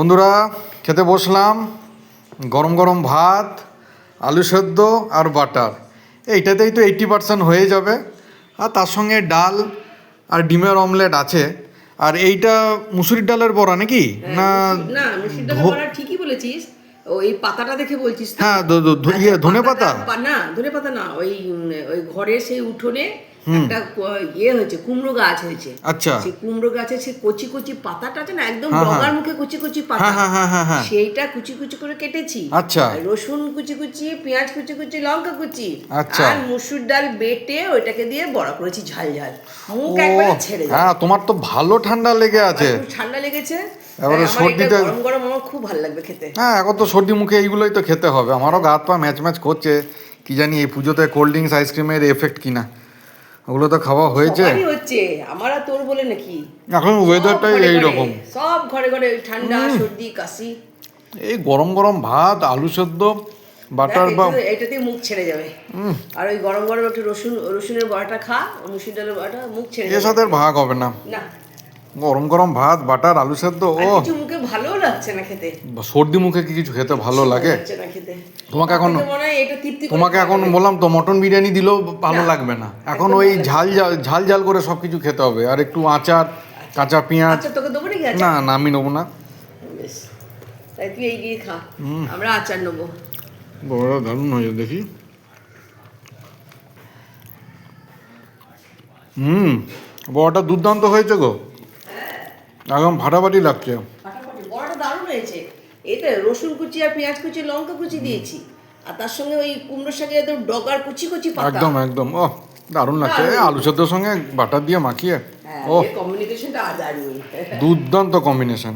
বন্ধুরা খেতে বসলাম। গরম গরম ভাত আলু সেদ্ধ আর বাটার। এইটাতেই তো এইট্টি পার্সেন্ট হয়ে যাবে। আর তার সঙ্গে ডাল আর ডিমের অমলেট আছে। আর এইটা মুসুরির ডালের বড়া নাকি? না না ডালের বড়া ঠিকই বলেছিস। ওই পাতাটা দেখে বলছিস হ্যাঁ ইয়ে ধনে পাতা? না ধনে পাতা না ওই ওই ঘরে সেই উঠোনে একটা ইয়ে হয়েছে কুমড়ো গাছ হয়েছে। আচ্ছা। সেই কুমড়ো গাছে সে কচি কচি পাতাটা আছে না একদম হ্যাঁ, হ্যাঁ। ডগার মুখে কচি কচি পাতা। হ্যাঁ সেইটা কুচি কুচি করে কেটেছি। আচ্ছা। রসুন কুচি কুচি পেঁয়াজ কুচি কুচি লঙ্কা কুচি। আচ্ছা। আর মুসুর ডাল বেটে ওইটাকে দিয়ে বড়া করেছি ঝাল ঝাল। মুখ একবারে ছেড়ে হ্যাঁ তোমার তো ভালো ঠান্ডা লেগে আছে। ঠান্ডা লেগেছে। এবারে সর্দিটা- গরম গরম আমার খুব ভালো লাগবে খেতে। হ্যাঁ এখন তো সর্দি মুখে এইগুলোই তো খেতে হবে। আমারও গা হাত পা ম্যাচ ম্যাচ করছে। কি জানি এই পুজোতে কোল্ড ড্রিঙ্কস আইসক্রিমের এফেক্ট কিনা। ওগুলো তো খাওয়া হয়েছে। সবারই হচ্ছে আমার আর তোর বলে নাকি। এখন ওয়েদারটাই ঘরে, এইরকম। সব ঘরে ঘরে ঠান্ডা সর্দি কাশি। এই গরম গরম ভাত আলু সেদ্ধ বাটার বা এটাতে- মুখ ছেড়ে যাবে। আর ওই গরম গরম একটু রসুন রসুনের বড়াটা খা মুসুর ডালের বড়াটা মুখ ছেড়ে এর সাথে ভাগ হবে না। না। গরম গরম ভাত বাটার আলু সেদ্ধ ও। মুখে ভালোও লাগছে না খেতে। সর্দি মুখে কি কিছু খেতে ভালো লাগে? না খেতে। তোমাকে এখন হয় তোমাকে এখন বললাম তো মটন বিরিয়ানি দিলেও ভালো লাগবে না। এখন ওই ঝাল ঝাল ঝাল ঝাল করে সব কিছু খেতে হবে। আর একটু আচার কাঁচা পেঁয়াজ। আচ্ছা তোকে দেবো নাকি না না আমি নেব না। তাই তুই এই গিয়ে খা। আমরা আচার নেব। বড় দারুণ হয়েছে দেখি। হুম বড়টা দুর্দান্ত হয়েছে গো। একদম ভাটাভাটি লাগছে। হয়েছে। এতে রসুন কুচি আর পেঁয়াজ কুচি লঙ্কা কুচি দিয়েছি। আর তার সঙ্গে ওই কুমড়ো শাকের একদম ডগার কুচি কুচি পাতা। একদম একদম। ও দারুণ লাগছে। আলু সেদ্ধর সঙ্গে বাটার দিয়ে মাখিয়ে। হ্যাঁ ও। কম্বিনেশনটা দারুণ। দুর্দান্ত কম্বিনেশন